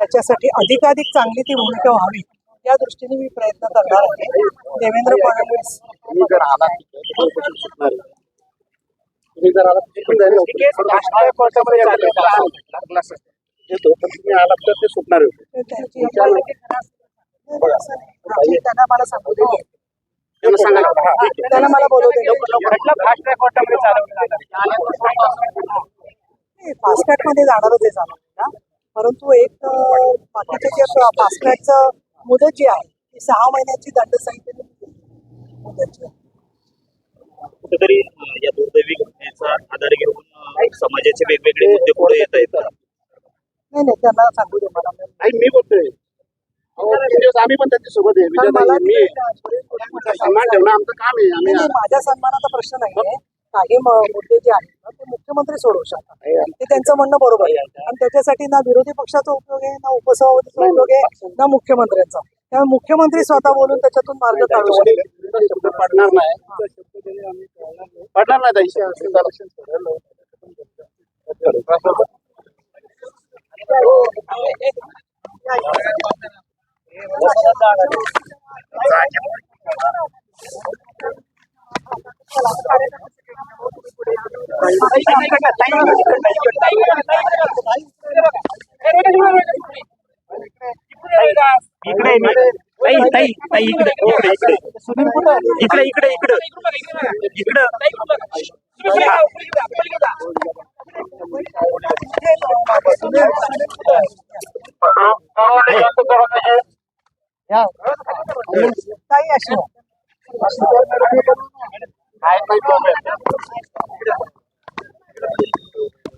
त्याच्यासाठी अधिकाधिक चांगली ती भूमिका व्हावी या दृष्टीने मी प्रयत्न करणार आहे. देवेंद्र फडणवीस. त्यांना मला सांगू दे. त्यांना मला बोलू दे. म्हटलं फास्ट ट्रॅक कोर्टामध्ये चालवलं फास्ट ट्रॅकमध्ये जाणारच आहे जाणार ना परंतु एक अं, बाकीचे जे फास्ट ट्रॅकचं मुदत जी आहे ती सहा महिन्याची दंड संहितेने कुठेतरी या दुर्दैवी घटनेचा आधार घेऊन समाजाचे वेगवेगळे मुद्दे पुढे येत आहेत नाही नाही त्यांना सांगू दे मला. नाही मी बोलतोय. आम्ही पण त्यांच्यासोबत आहे कारण मला मी. सन्मान ठेवणं आमचं काम आहे नाही, नाही, माझ्या सन्मानाचा प्रश्न नाहीये. काही मुद्दे जे आहेत ना ते मुख्यमंत्री सोडवू शकतात. ते त्यांचं म्हणणं बरोबर आहे. आणि त्याच्यासाठी ना विरोधी पक्षाचा उपयोग आहे ना उपसभापतीचा उपयोग आहे ना मुख्यमंत्र्यांचा. त्यामुळे मुख्यमंत्री स्वतः बोलून त्याच्यातून मार्ग काढू शब्द पडणार नाही. पडणार नाही इकडे ताई ताई ताई इकडे इकडे इकडे. इकडे इकडे इकडे. इकडे काही अशी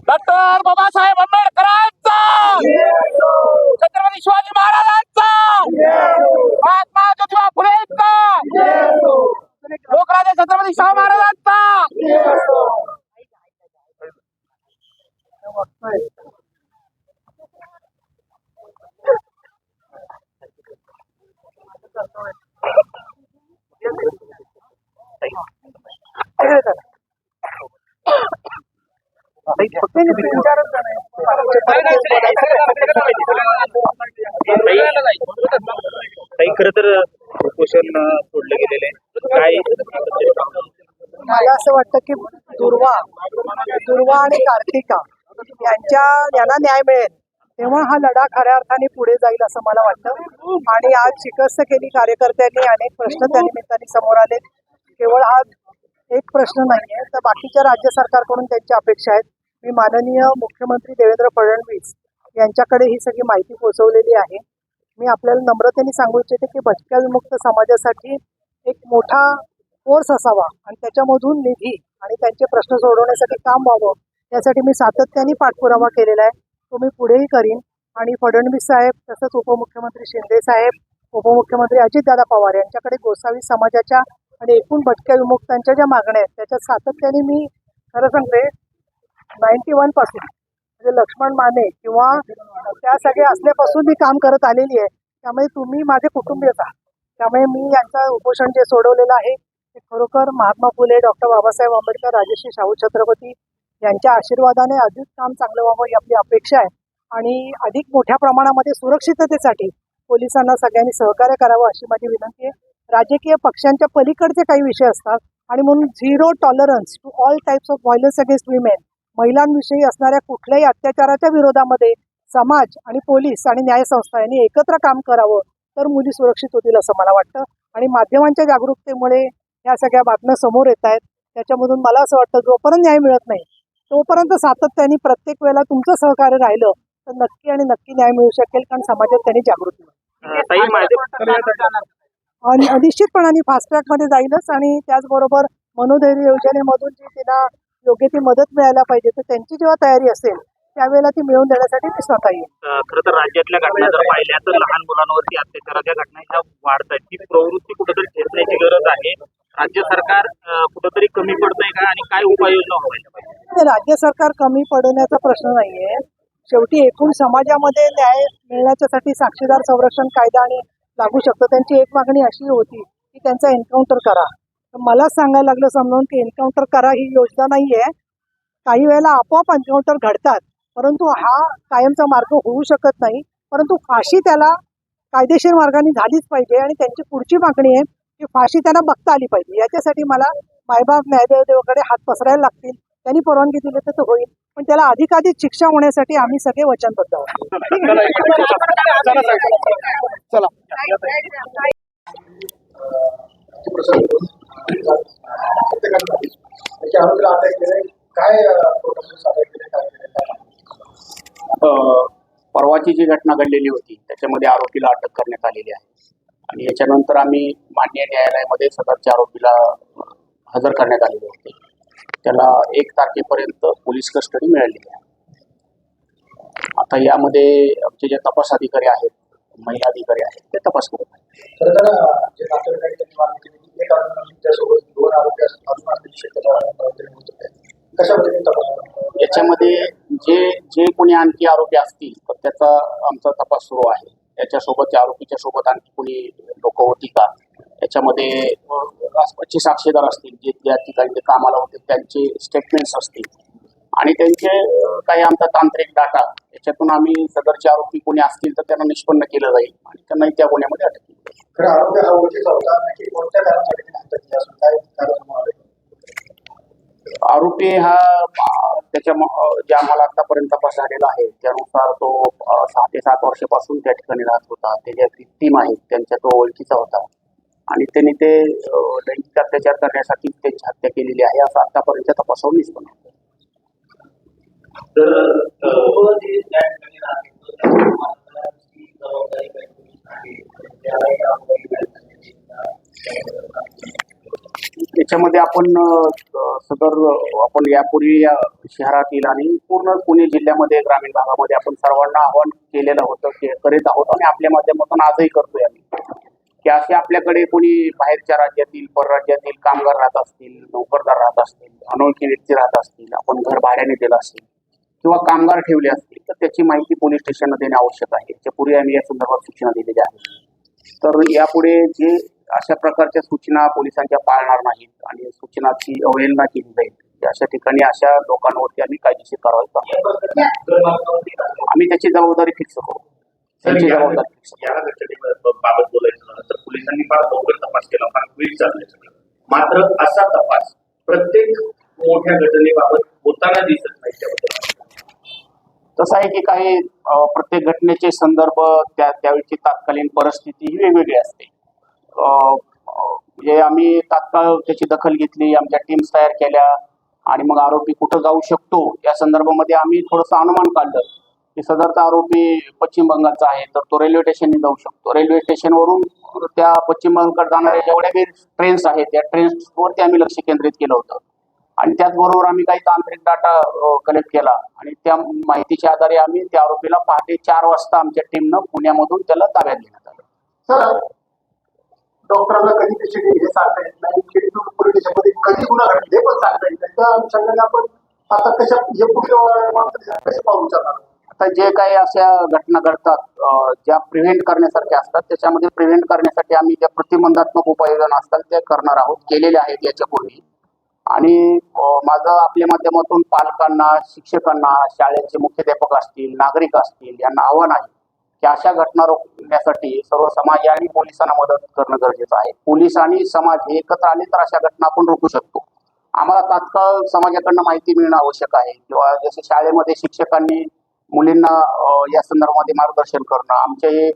डॉक्टर बाबासाहेब आंबेडकरांचा छत्रपती शिवाजी महाराजांचा महात्मा ज्योतिबा फुलेंचा लोकराजे छत्रपती शाहू महाराजांचा खर तर उपोषण सोडलं गेलेलं आहे काय मला असं वाटतं की दुर्वा दुर्वा आणि कार्तिका यांच्या यांना न्याय मिळेल तेव्हा हा लढा खऱ्या अर्थाने पुढे जाईल असं मला वाटतं आणि आज शिकस्त केली कार्यकर्त्यांनी अनेक प्रश्न त्या निमित्ताने समोर आले केवळ हा एक प्रश्न नाहीये तर बाकीच्या राज्य सरकारकडून त्यांच्या अपेक्षा आहेत मी माननीय मुख्यमंत्री देवेंद्र फडणवीस यांच्याकडे ही सगळी माहिती पोहोचवलेली आहे. मी आपल्याला नम्रतेने सांगू इच्छिते की भटक्या विमुक्त समाजासाठी एक मोठा कोर्स असावा आणि त्याच्यामधून निधी आणि त्यांचे प्रश्न सोडवण्यासाठी काम व्हावं यासाठी मी सातत्याने पाठपुरावा केलेला आहे. तो मी पुढेही करीन. आणि फडणवीस साहेब तसंच उपमुख्यमंत्री शिंदे साहेब उपमुख्यमंत्री अजितदादा पवार यांच्याकडे गोसावी समाजाच्या आणि एकूण भटक्या विमुक्तांच्या ज्या मागण्या आहेत त्याच्यात सातत्याने मी खरं सांगते नाईन्टी वनपासून. म्हणजे लक्ष्मण माने किंवा त्या सगळ्या असल्यापासून मी काम करत आलेली आहे. त्यामुळे तुम्ही माझे कुटुंबीयच आहात त्यामुळे मी यांचं उपोषण जे सोडवलेलं आहे ते खरोखर महात्मा फुले डॉक्टर बाबासाहेब आंबेडकर राजश्री शाहू छत्रपती यांच्या आशीर्वादाने अधिक काम चांगलं व्हावं ही आपली अपेक्षा आहे. आणि अधिक मोठ्या प्रमाणामध्ये सुरक्षिततेसाठी पोलिसांना सगळ्यांनी सहकार्य करावं अशी माझी विनंती आहे. राजकीय पक्षांच्या पलीकडचे काही विषय असतात आणि म्हणून zero tolerance to all types of violence against women महिलांविषयी असणाऱ्या कुठल्याही अत्याचाराच्या विरोधामध्ये समाज आणि पोलीस आणि न्यायसंस्था यांनी एकत्र काम करावं तर मुली सुरक्षित होतील असं मला वाटतं. आणि माध्यमांच्या जागरूकतेमुळे ह्या सगळ्या बातम्या समोर येत आहेत. त्याच्यामधून मला असं वाटतं जोपर्यंत न्याय मिळत नाही तोपर्यंत सातत्याने प्रत्येक वेळेला तुमचं सहकार्य राहिलं तर नक्की आणि नक्की न्याय मिळू शकेल कारण समाजात त्यांनी जागृती होईल. अं, ताई माझे आणि निश्चितपणाने फास्ट ट्रॅकमध्ये जाईलच आणि त्याचबरोबर मनोधैर्य योजनेमधून जी तिला योग्य ती मदत मिळायला पाहिजे. तर त्यांची जेव्हा तयारी असेल त्यावेळेला ती मिळवून देण्यासाठी मी स्वतः येईन. खर तर राज्यातल्या घटना जर पाहिल्या तर लहान मुलांवरती अत्याचाराच्या घटना ह्या वाढत आहेत ती प्रवृत्ती कुठेतरी ठेचण्याची गरज आहे. राज्य सरकार कुठेतरी कमी पडतंय का आणि काय उपाययोजना व्हायला पाहिजे? राज्य सरकार कमी पडण्याचा प्रश्न नाहीये. शेवटी एकूण समाजामध्ये न्याय मिळण्याच्यासाठी साक्षीदार संरक्षण कायदा आणि लागू शकतो. त्यांची एक मागणी अशी होती की त्यांचा एन्काउंटर करा. मला सांगायला लागलं समजावून की एन्काउंटर करा ही योजना नाहीये. काही वेळेला आपोआप एन्काउंटर घडतात. परंतु हा कायमचा मार्ग होऊ शकत नाही. परंतु फाशी त्याला कायदेशीर मार्गाने झालीच पाहिजे आणि त्यांची पुढची मागणी आहे की फाशी त्यांना बघता आली पाहिजे. याच्यासाठी मला मायबाप न्यायदेवतेकडे हात पसरायला लागतील. त्यांनी परवानगी दिली तर ते होईल. पण त्याला अधिकाधिक शिक्षा होण्यासाठी आम्ही सगळे वचनबद्ध आहोत. चला. त्याच्या काय प्रोटोकॉल सादर केले काय केले परवाची जी घटना घडलेली होती त्याच्यामध्ये आरोपीला अटक करण्यात आलेली आहे. आणि याच्यानंतर आम्ही मान्य न्यायालयामध्ये सदरच्या आरोपीला हजर करण्यात आलेले होते. त्याला एक तारखेपर्यंत पोलीस कस्टडी मिळालेली आहे. आता यामध्ये आमचे जे तपास अधिकारी आहेत महिला अधिकारी आहेत ते तपास करत आहेत. याच्यामध्ये जे जे कोणी आणखी आरोपी असतील तर त्याचा आमचा तपास सुरू आहे. त्याच्यासोबत त्या आरोपीच्या सोबत आणखी कोणी लोक होती का? याच्यामध्ये आसपासचे साक्षीदार असतील जे ज्या ठिकाणी कामाला होते त्यांचे स्टेटमेंट्स असतील. आणि त्यांचे काही आमचा तांत्रिक डाटा याच्यातून आम्ही सदरचे आरोपी कोणी असतील तर त्यांना निष्पन्न केलं जाईल आणि त्यांनाही त्या गुन्ह्यामध्ये अटक केली आरोपी हा त्याच्या म- अ, जे आम्हाला आतापर्यंत तपास झालेला आहे त्यानुसार तो सहा ते सात वर्षापासून त्या ठिकाणी राहत होता. त्याच्या टीम आहेत त्यांच्या तो ओळखीचा होता. आणि त्यांनी ते लैंगिक अत्याचार करण्यासाठी त्यांची हत्या केलेली आहे असं आतापर्यंत तपासावून निष्पन्न होतं. तर त्याच्यामध्ये आपण सदर आपण यापूर्वी या शहरातील आणि पूर्ण पुणे जिल्ह्यामध्ये ग्रामीण भागामध्ये आपण सर्वांना आवाहन केलेलं होतं करीत आहोत आणि आपल्या माध्यमातून आजही करतोय आम्ही. की असे आपल्याकडे कोणी बाहेरच्या राज्यातील परराज्यातील कामगार राहत असतील नोकरदार राहत असतील अनोळखी व्यक्ती राहत असतील आपण घर भाड्याने दिलं असेल किंवा कामगार ठेवले असतील तर त्याची माहिती पोलीस स्टेशनला देणे आवश्यक आहे. यापूर्वी आम्ही या संदर्भात सूचना दिलेल्या आहेत. तर यापुढे जे अशा प्रकारच्या सूचना पोलिसांच्या पाळणार नाहीत आणि सूचनाची अवहेलना केली जाईल अशा ठिकाणी अशा लोकांवरती आम्ही कायदेशीर कारवाई कारवाई. आम्ही त्याची जबाबदारी फिक्स करू. त्यांची जबाबदारी घटनेबाबत बोलायचं तर पोलिसांनी फार लवकर तपास केला फार मात्र असा तपास प्रत्येक मोठ्या घटनेबाबत होताना दिसत नाही. कसं आहे की काही प्रत्येक घटनेचे संदर्भ त्या त्यावेळची तात्कालीन परिस्थिती ही वेगवेगळी असते. म्हणजे आम्ही तात्काळ त्याची दखल घेतली आमच्या टीम्स तयार केल्या आणि मग आरोपी कुठं जाऊ शकतो या संदर्भामध्ये आम्ही थोडंसं अनुमान काढलं की सदरचा आरोपी पश्चिम बंगालचा आहे तर तो रेल्वे स्टेशनने जाऊ शकतो. रेल्वे स्टेशनवरून त्या पश्चिम बंगालकडे जाणाऱ्या जेवढ्या बी ट्रेन्स आहेत त्या ट्रेन्सवरती आम्ही लक्ष केंद्रित केलं होतं. आणि त्याचबरोबर आम्ही काही तांत्रिक डाटा कलेक्ट केला. आणि त्या माहितीच्या आधारे आम्ही त्या आरोपीला पहाटे चार वाजता आमच्या टीमनं पुण्यामधून त्याला ताब्यात घेण्यात आलं. सर डॉक्टरांना कधी कशी हे सांगता येत नाही? शेड्यूल पोलीस स्टेशनमध्ये कधी गुन्हा घडले? पण सांगता येत नाही. त्या अनुषंगाने आपण आता कशा हे पुढे वाटचाल कसे पाहू आता जे काही अशा घटना घडतात ज्या प्रिव्हेंट करण्यासारख्या असतात त्याच्यामध्ये प्रिव्हेंट करण्यासाठी आम्ही ज्या प्रतिबंधात्मक उपाययोजना असतात त्या करणार आहोत. केलेल्या आहेत याच्यापूर्वी. आणि माझं आपल्या माध्यमातून पालकांना शिक्षकांना शाळेचे मुख्याध्यापक असतील नागरिक असतील यांना आव्हान आहे की अशा घटना रोखण्यासाठी सर्व समाज आणि पोलिसांना मदत करणं गरजेचं आहे. पोलीस आणि समाज एकत्र आले तर अशा घटना आपण रोखू शकतो. आम्हाला तात्काळ समाजाकडनं माहिती मिळणं आवश्यक आहे. किंवा जसे शाळेमध्ये शिक्षकांनी मुलींना या संदर्भामध्ये मार्गदर्शन करणं आमचे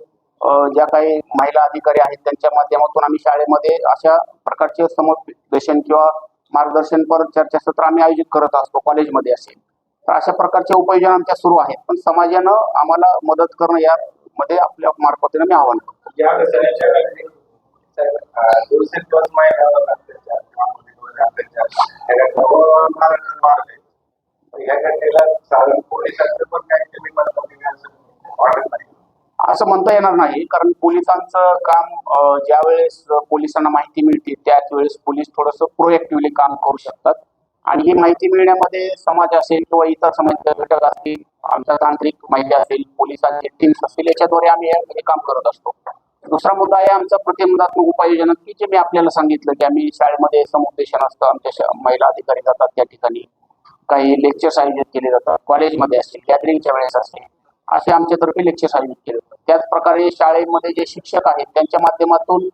ज्या काही महिला अधिकारी आहेत त्यांच्या माध्यमातून आम्ही शाळेमध्ये अशा प्रकारचे समुपदेशन किंवा मार्गदर्शनपर चर्चासत्र आम्ही आयोजित करत असतो कॉलेजमध्ये असेल तर अशा प्रकारच्या उपाययोजना आमच्या सुरू आहेत. पण समाजानं आम्हाला मदत करणं यामध्ये आपल्या मार्फतीनं मी आव्हान करतो. असं म्हणता येणार नाही. कारण पोलिसांचं काम ज्या ज्यावेळेस पोलिसांना माहिती मिळते त्याच वेळेस पोलीस थोडस प्रोएक्टिव्हली काम करू शकतात. आणि ही माहिती मिळण्यामध्ये समाज असेल किंवा इतर समाजाचे घटक असतील आमच्या तांत्रिक माहिती असेल पोलिसांचे टीम्स असतील याच्याद्वारे आम्ही हे काम करत असतो. दुसरा मुद्दा आहे आमचा प्रतिबंधात्मक उपाययोजना की जे मी आपल्याला सांगितलं की आम्ही शाळेमध्ये समुपदेशन असतं आमच्या महिला अधिकारी जातात त्या ठिकाणी. काही लेक्चर्स आयोजित केले जातात कॉलेजमध्ये असतील गॅदरिंगच्या वेळेस असतील. असे आमच्यातर्फे लेक्चर्स आयोजित केले जातात त्याच प्रकारे शाळेमध्ये जे शिक्षक आहेत त्यांच्या माध्यमातून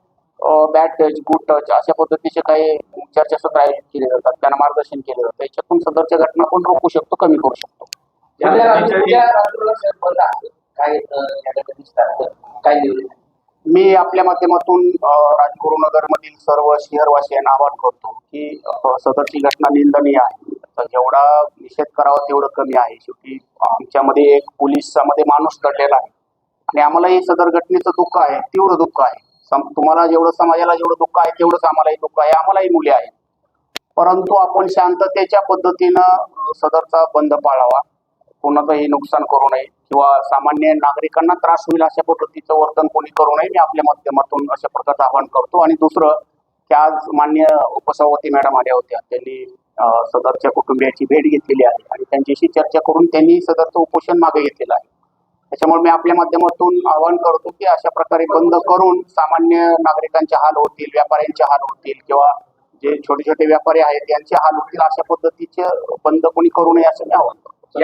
बॅड टच गुड टच अशा पद्धतीचे काही चर्चासत्र आयोजित केले जातात त्यांना मार्गदर्शन केले जातं. याच्यातून सदरच्या घटना आपण रोखू शकतो कमी करू शकतो. काय दिसतात काय नियोजन मी आपल्या माध्यमातून राजगुरुनगर मधील सर्व शहरवासियांना आवाहन करतो की सदरची घटना निंदनीय आहे. तर जेवढा निषेध करावा तेवढं कमी आहे. शेवटी आमच्यामध्ये एक पोलिसामध्ये माणूस दडलेला आहे. आणि आम्हालाही सदर घटनेचं दुःख आहे तीव्र दुःख आहे. सम- तुम्हाला जेवढं समाजाला जेवढं दुःख आहे तेवढंच आम्हालाही दुःख आहे आम्हालाही मुले आहेत. परंतु आपण शांततेच्या पद्धतीनं सदरचा बंद पाळावा. कोणाचंही नुकसान करू नये किंवा सामान्य नागरिकांना त्रास होईल अशा पद्धतीचं वर्तन कोणी करू नये मी आपल्या माध्यमातून अशा प्रकारचं आवाहन करतो. आणि दुसरं की आज मान्य उपसभापती मॅडम आल्या होत्या. त्यांनी सदरच्या कुटुंबियाची भेट घेतलेली आहे आणि त्यांच्याशी चर्चा करून त्यांनी सदरचं उपोषण मागे घेतलेलं आहे. त्याच्यामुळे मी आपल्या माध्यमातून आवाहन करतो की अशा प्रकारे बंद करून सामान्य नागरिकांचे हाल होतील व्यापाऱ्यांचे हाल होतील किंवा जे छोटे छोटे व्यापारी आहेत त्यांचे हाल होतील अशा पद्धतीचे बंद कोणी करू नये असं मी आवाहन करतो.